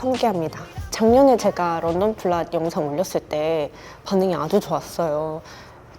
함께합니다. 작년에 제가 런던 플랫 영상 올렸을 때 반응이 아주 좋았어요.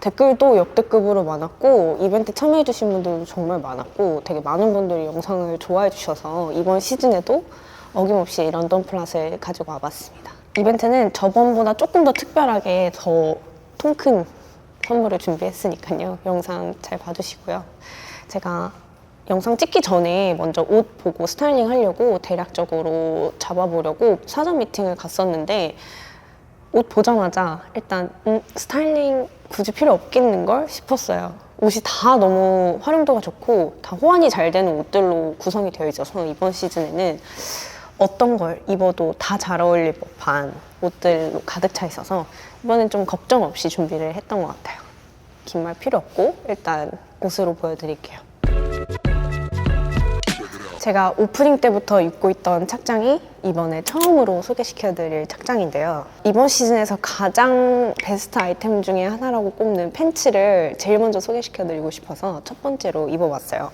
댓글도 역대급으로 많았고 이벤트 참여해주신 분들도 정말 많았고 되게 많은 분들이 영상을 좋아해 주셔서 이번 시즌에도 어김없이 런던 플랫을 가지고 와봤습니다. 이벤트는 저번보다 조금 더 특별하게 더 통 큰 선물을 준비했으니까요. 영상 잘 봐주시고요. 제가 영상 찍기 전에 먼저 옷 보고 스타일링 하려고 대략적으로 잡아보려고 사전 미팅을 갔었는데 옷 보자마자 일단 음, 스타일링 굳이 필요 없겠는 걸 싶었어요. 옷이 다 너무 활용도가 좋고 다 호환이 잘 되는 옷들로 구성이 되어 있어서 이번 시즌에는 어떤 걸 입어도 다 잘 어울릴 법한 옷들로 가득 차 있어서 이번엔 좀 걱정 없이 준비를 했던 것 같아요. 긴 말 필요 없고 일단 옷으로 보여드릴게요. 제가 오프닝 때부터 입고 있던 착장이 이번에 처음으로 소개시켜드릴 착장인데요. 이번 시즌에서 가장 베스트 아이템 중에 하나라고 꼽는 팬츠를 제일 먼저 소개시켜드리고 싶어서 첫 번째로 입어봤어요.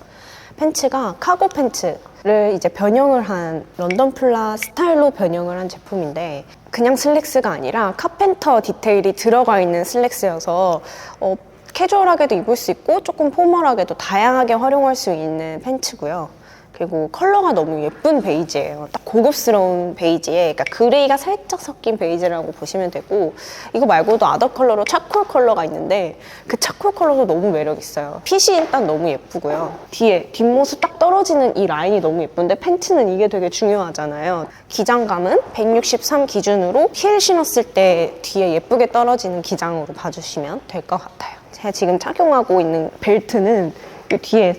팬츠가 카고 팬츠를 이제 변형을 한 런던 플라 스타일로 변형을 한 제품인데 그냥 슬랙스가 아니라 카펜터 디테일이 들어가 있는 슬랙스여서 어, 캐주얼하게도 입을 수 있고 조금 포멀하게도 다양하게 활용할 수 있는 팬츠고요. 그리고 컬러가 너무 예쁜 베이지예요. 딱 고급스러운 베이지에 그러니까 그레이가 살짝 섞인 베이지라고 보시면 되고 이거 말고도 아더 컬러로 차콜 컬러가 있는데 그 차콜 컬러도 너무 매력 있어요. 핏이 일단 너무 예쁘고요. 뒤에 뒷모습 딱 떨어지는 이 라인이 너무 예쁜데 팬츠는 이게 되게 중요하잖아요. 기장감은 163 기준으로 힐 신었을 때 뒤에 예쁘게 떨어지는 기장으로 봐주시면 될 것 같아요. 제가 지금 착용하고 있는 벨트는 이 뒤에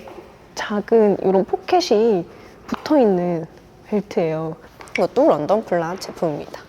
작은 이런 포켓이 붙어 있는 벨트예요. 이것도 런던 플랫 제품입니다.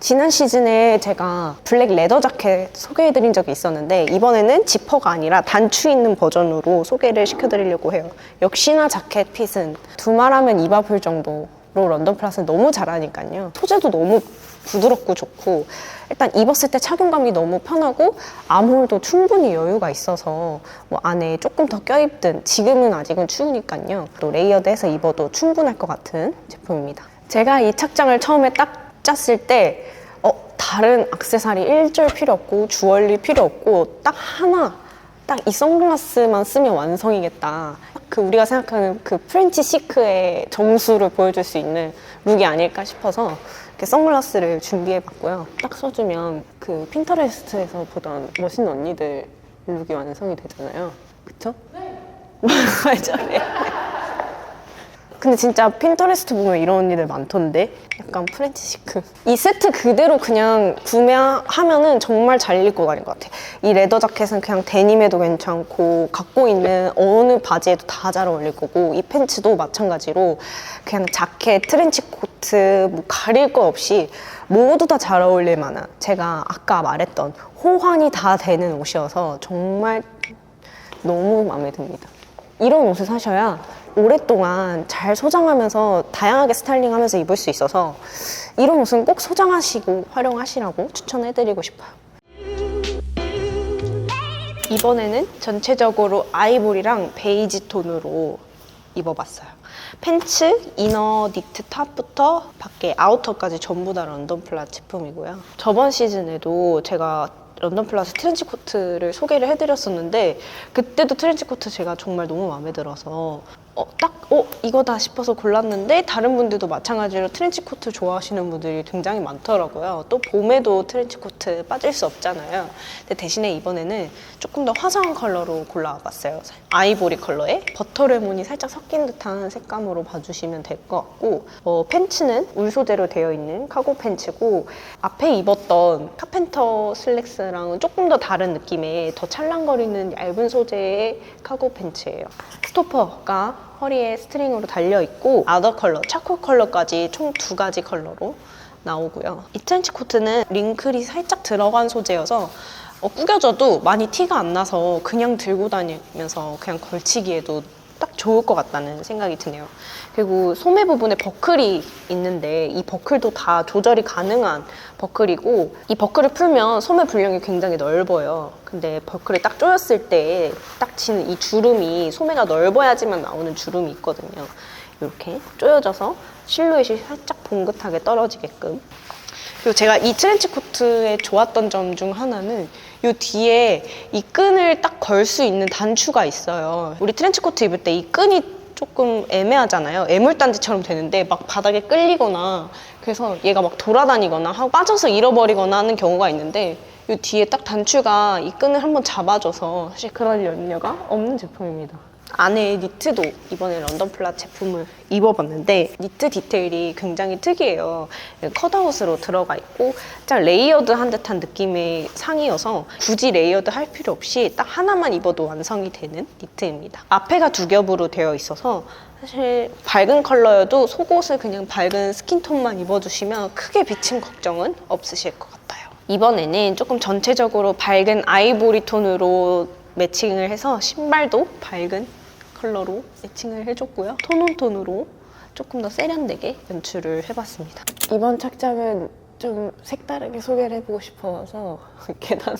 지난 시즌에 제가 블랙 레더 자켓 소개해드린 적이 있었는데 이번에는 지퍼가 아니라 단추 있는 버전으로 소개를 시켜드리려고 해요. 역시나 자켓 핏은 두말하면 입 아플 정도로 런던 플랫은 너무 잘하니까요. 소재도 너무 부드럽고 좋고 일단 입었을 때 착용감이 너무 편하고 암홀도 충분히 여유가 있어서 뭐 안에 조금 더 껴입든 지금은 아직은 추우니까요. 또 레이어드해서 입어도 충분할 것 같은 제품입니다. 제가 이 착장을 처음에 딱 짰을 때 어, 다른 악세사리 일절 필요 없고 주얼리 필요 없고 딱 하나 딱 이 선글라스만 쓰면 완성이겠다. 그 우리가 생각하는 그 프렌치 시크의 정수를 보여줄 수 있는 룩이 아닐까 싶어서 이렇게 선글라스를 준비해봤고요. 딱 써주면 그 핀터레스트에서 보던 멋있는 언니들 룩이 완성이 되잖아요. 그쵸? 네. 말 잘해. 근데 진짜 핀터레스트 보면 이런 언니들 많던데? 약간 프렌치 시크. 이 세트 그대로 그냥 구매하면은 정말 잘 입고 다닐 것 같아. 이 레더 자켓은 그냥 데님에도 괜찮고, 갖고 있는 어느 바지에도 다 잘 어울릴 거고, 이 팬츠도 마찬가지로 그냥 자켓, 트렌치 코트, 뭐 가릴 거 없이 모두 다 잘 어울릴 만한 제가 아까 말했던 호환이 다 되는 옷이어서 정말 너무 마음에 듭니다. 이런 옷을 사셔야 오랫동안 잘 소장하면서 다양하게 스타일링하면서 입을 수 있어서 이런 옷은 꼭 소장하시고 활용하시라고 추천해드리고 싶어요. 이번에는 전체적으로 아이보리랑 베이지 톤으로 입어봤어요. 팬츠, 이너, 니트 탑부터 밖에 아우터까지 전부 다 런던 플랫 제품이고요. 저번 시즌에도 제가 런던 플러스 트렌치 코트를 소개를 해드렸었는데 그때도 트렌치 코트 제가 정말 너무 마음에 들어서 어, 딱, 어, 이거다 싶어서 골랐는데 다른 분들도 마찬가지로 트렌치 코트 좋아하시는 분들이 굉장히 많더라고요. 또 봄에도 트렌치 코트 빠질 수 없잖아요. 근데 대신에 이번에는 조금 더 화사한 컬러로 골라봤어요. 아이보리 컬러에 버터 레몬이 살짝 섞인 듯한 색감으로 봐주시면 될 것 같고 어, 팬츠는 울 소재로 되어 있는 카고 팬츠고 앞에 입었던 카펜터 슬랙스랑은 조금 더 다른 느낌의 더 찰랑거리는 얇은 소재의 카고 팬츠예요. 스토퍼가 허리에 스트링으로 달려 있고 아더 컬러, 차콜 컬러까지 총 두 가지 컬러로 나오고요. 이 트렌치 코트는 링클이 살짝 들어간 소재여서 어, 구겨져도 많이 티가 안 나서 그냥 들고 다니면서 그냥 걸치기에도 딱 좋을 것 같다는 생각이 드네요. 그리고 소매 부분에 버클이 있는데 이 버클도 다 조절이 가능한 버클이고 이 버클을 풀면 소매 분량이 굉장히 넓어요. 근데 버클이 딱 조였을 때 딱 치는 이 주름이 소매가 넓어야지만 나오는 주름이 있거든요. 이렇게 조여져서 실루엣이 살짝 봉긋하게 떨어지게끔 그리고 제가 이 트렌치 코트에 좋았던 점 중 하나는 이 뒤에 이 끈을 딱 걸 수 있는 단추가 있어요. 우리 트렌치 코트 입을 때 이 끈이 조금 애매하잖아요. 애물단지처럼 되는데 막 바닥에 끌리거나 그래서 얘가 막 돌아다니거나 하고 빠져서 잃어버리거나 하는 경우가 있는데 이 뒤에 딱 단추가 이 끈을 한번 잡아줘서 사실 그럴 염려가 없는 제품입니다. 안에 니트도 이번에 런던 플랫 제품을 입어봤는데 니트 디테일이 굉장히 특이해요. 컷아웃으로 들어가 있고 짝 레이어드한 듯한 느낌의 상이어서 굳이 레이어드 할 필요 없이 딱 하나만 입어도 완성이 되는 니트입니다. 앞에가 두 겹으로 되어 있어서 사실 밝은 컬러여도 속옷을 그냥 밝은 스킨톤만 입어주시면 크게 비침 걱정은 없으실 것 같아요. 이번에는 조금 전체적으로 밝은 아이보리 톤으로 매칭을 해서 신발도 밝은 컬러로 매칭을 해줬고요. 톤온톤으로 조금 더 세련되게 연출을 해봤습니다. 이번 착장은 좀 색다르게 소개를 해보고 싶어서 계단을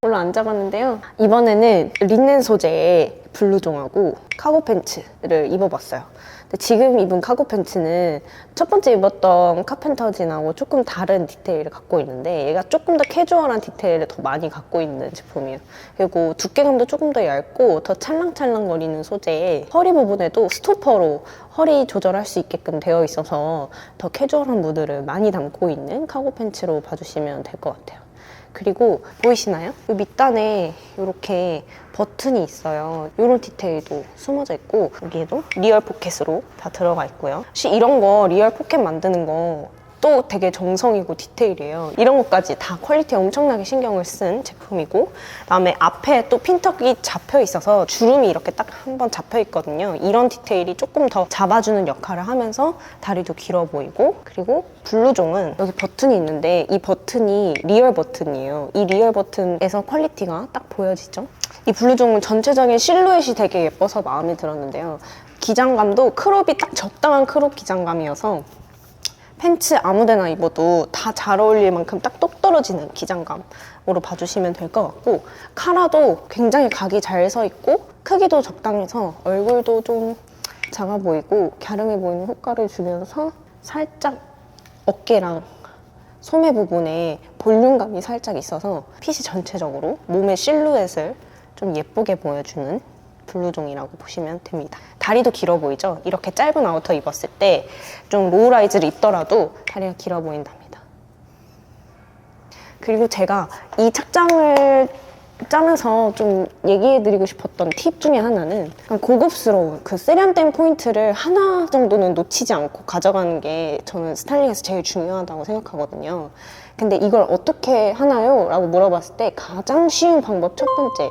별로 안 잡았는데요. 이번에는 린넨 소재의 블루종하고 카고 팬츠를 입어봤어요. 근데 지금 입은 카고 팬츠는 첫 번째 입었던 카펜터진하고 조금 다른 디테일을 갖고 있는데 얘가 조금 더 캐주얼한 디테일을 더 많이 갖고 있는 제품이에요. 그리고 두께감도 조금 더 얇고 더 찰랑찰랑거리는 소재에 허리 부분에도 스토퍼로 허리 조절할 수 있게끔 되어 있어서 더 캐주얼한 무드를 많이 담고 있는 카고 팬츠로 봐주시면 될 것 같아요. 그리고 보이시나요? 이 밑단에 이렇게 버튼이 있어요. 이런 디테일도 숨어져 있고 여기에도 리얼 포켓으로 다 들어가 있고요. 혹시 이런 거 리얼 포켓 만드는 거 또 되게 정성이고 디테일이에요. 이런 것까지 다 퀄리티에 엄청나게 신경을 쓴 제품이고 그다음에 앞에 또 핀턱이 잡혀 있어서 주름이 이렇게 딱 한 번 잡혀 있거든요. 이런 디테일이 조금 더 잡아주는 역할을 하면서 다리도 길어 보이고 그리고 블루종은 여기 버튼이 있는데 이 버튼이 리얼 버튼이에요. 이 리얼 버튼에서 퀄리티가 딱 보여지죠? 이 블루종은 전체적인 실루엣이 되게 예뻐서 마음에 들었는데요. 기장감도 크롭이 딱 적당한 크롭 기장감이어서 팬츠 아무데나 입어도 다 잘 어울릴 만큼 딱 똑 떨어지는 기장감으로 봐주시면 될 것 같고 카라도 굉장히 각이 잘 서 있고 크기도 적당해서 얼굴도 좀 작아 보이고 갸름해 보이는 효과를 주면서 살짝 어깨랑 소매 부분에 볼륨감이 살짝 있어서 핏이 전체적으로 몸의 실루엣을 좀 예쁘게 보여주는 블루종이라고 보시면 됩니다. 다리도 길어 보이죠? 이렇게 짧은 아우터 입었을 때 좀 로우라이즈를 입더라도 다리가 길어 보인답니다. 그리고 제가 이 착장을 짜면서 좀 얘기해드리고 싶었던 팁 중에 하나는 고급스러운 그 세련된 포인트를 하나 정도는 놓치지 않고 가져가는 게 저는 스타일링에서 제일 중요하다고 생각하거든요. 근데 이걸 어떻게 하나요? 라고 물어봤을 때 가장 쉬운 방법 첫 번째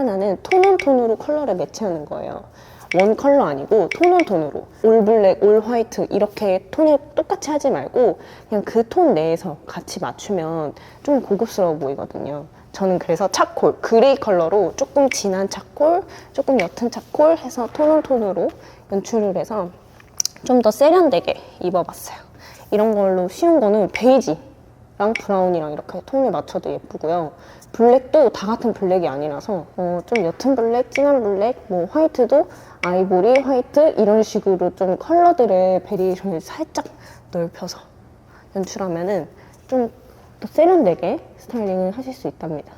하나는 톤온 톤으로 컬러를 매치하는 거예요. 원 컬러 아니고 톤온 톤으로 올 블랙, 올 화이트 이렇게 톤을 똑같이 하지 말고 그냥 그 톤 내에서 같이 맞추면 좀 고급스러워 보이거든요. 저는 그래서 차콜, 그레이 컬러로 조금 진한 차콜, 조금 옅은 차콜 해서 톤온 톤으로 연출을 해서 좀 더 세련되게 입어봤어요. 이런 걸로 쉬운 거는 베이지 랑 브라운이랑 이렇게 톤을 맞춰도 예쁘고요. 블랙도 다 같은 블랙이 아니라서 어, 좀 옅은 블랙, 진한 블랙, 뭐 화이트도 아이보리, 화이트 이런 식으로 좀 컬러들의 베리에이션을 살짝 넓혀서 연출하면은 좀 더 세련되게 스타일링을 하실 수 있답니다.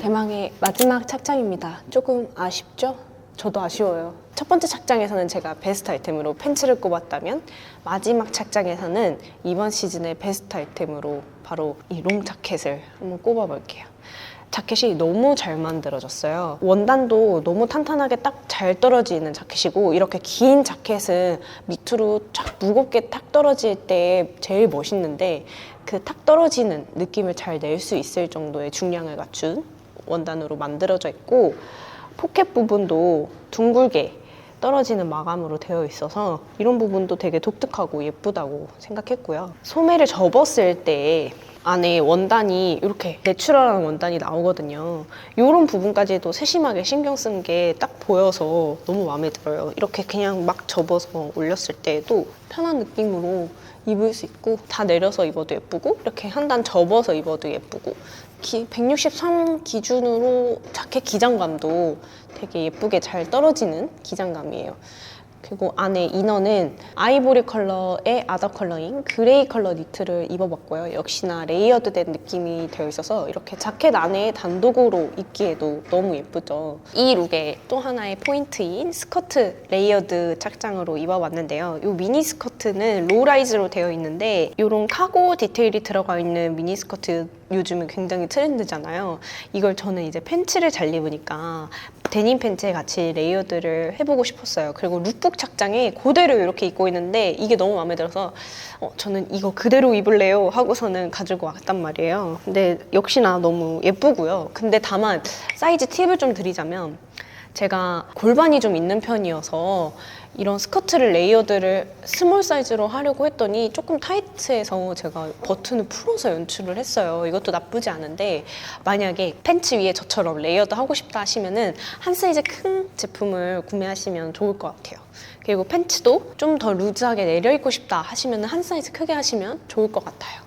대망의 마지막 착장입니다. 조금 아쉽죠? 저도 아쉬워요. 첫 번째 착장에서는 제가 베스트 아이템으로 팬츠를 꼽았다면 마지막 착장에서는 이번 시즌의 베스트 아이템으로 바로 이 롱 자켓을 한번 꼽아볼게요. 자켓이 너무 잘 만들어졌어요. 원단도 너무 탄탄하게 딱 잘 떨어지는 자켓이고 이렇게 긴 자켓은 밑으로 쫙 무겁게 탁 떨어질 때 제일 멋있는데 그 탁 떨어지는 느낌을 잘 낼 수 있을 정도의 중량을 갖춘 원단으로 만들어져 있고 포켓 부분도 둥글게 떨어지는 마감으로 되어 있어서 이런 부분도 되게 독특하고 예쁘다고 생각했고요. 소매를 접었을 때 안에 원단이 이렇게 내추럴한 원단이 나오거든요. 이런 부분까지도 세심하게 신경 쓴 게 딱 보여서 너무 마음에 들어요. 이렇게 그냥 막 접어서 올렸을 때에도 편한 느낌으로 입을 수 있고 다 내려서 입어도 예쁘고 이렇게 한 단 접어서 입어도 예쁘고 기- 163 기준으로 자켓 기장감도 되게 예쁘게 잘 떨어지는 기장감이에요. 그리고 안에 이너는 아이보리 컬러의 아더 컬러인 그레이 컬러 니트를 입어봤고요. 역시나 레이어드된 느낌이 되어 있어서 이렇게 자켓 안에 단독으로 입기에도 너무 예쁘죠. 이 룩의 또 하나의 포인트인 스커트 레이어드 착장으로 입어봤는데요. 이 미니 스커트는 로라이즈로 되어 있는데 이런 카고 디테일이 들어가 있는 미니 스커트 요즘은 굉장히 트렌드잖아요. 이걸 저는 이제 팬츠를 잘 입으니까 데님 팬츠에 같이 레이어드를 해보고 싶었어요. 그리고 룩북 착장에 그대로 이렇게 입고 있는데 이게 너무 마음에 들어서 어, 저는 이거 그대로 입을래요 하고서는 가지고 왔단 말이에요. 근데 역시나 너무 예쁘고요. 근데 다만 사이즈 팁을 좀 드리자면 제가 골반이 좀 있는 편이어서 이런 스커트를 레이어드를 스몰 사이즈로 하려고 했더니 조금 타이트해서 제가 버튼을 풀어서 연출을 했어요. 이것도 나쁘지 않은데 만약에 팬츠 위에 저처럼 레이어드 하고 싶다 하시면은 한 사이즈 큰 제품을 구매하시면 좋을 것 같아요. 그리고 팬츠도 좀 더 루즈하게 내려 입고 싶다 하시면 한 사이즈 크게 하시면 좋을 것 같아요.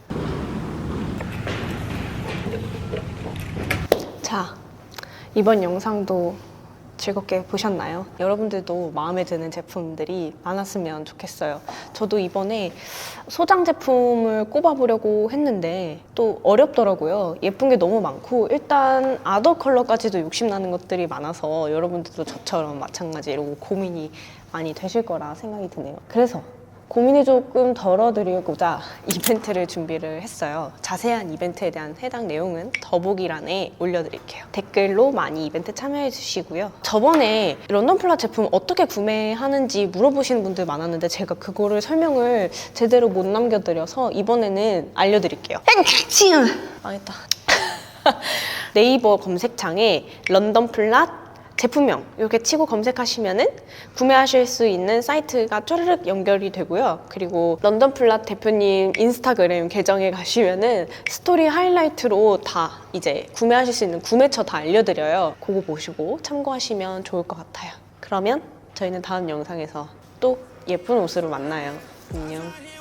자, 이번 영상도 즐겁게 보셨나요? 여러분들도 마음에 드는 제품들이 많았으면 좋겠어요. 저도 이번에 소장 제품을 꼽아보려고 했는데 또 어렵더라고요. 예쁜 게 너무 많고 일단 아더 컬러까지도 욕심나는 것들이 많아서 여러분들도 저처럼 마찬가지로 고민이 많이 되실 거라 생각이 드네요. 그래서 고민이 조금 덜어드리고자 이벤트를 준비를 했어요. 자세한 이벤트에 대한 해당 내용은 더보기란에 올려드릴게요. 댓글로 많이 이벤트 참여해 주시고요. 저번에 런던 플라 제품 어떻게 구매하는지 물어보시는 분들 많았는데 제가 그거를 설명을 제대로 못 남겨드려서 이번에는 알려드릴게요. 땡치응! 망했다. 네이버 검색창에 런던 플랏 제품명 이렇게 치고 검색하시면은 구매하실 수 있는 사이트가 쪼르륵 연결이 되고요. 그리고 런던 플랏 대표님 인스타그램 계정에 가시면은 스토리 하이라이트로 다 이제 구매하실 수 있는 구매처 다 알려드려요. 그거 보시고 참고하시면 좋을 것 같아요. 그러면 저희는 다음 영상에서 또 예쁜 옷으로 만나요. 안녕.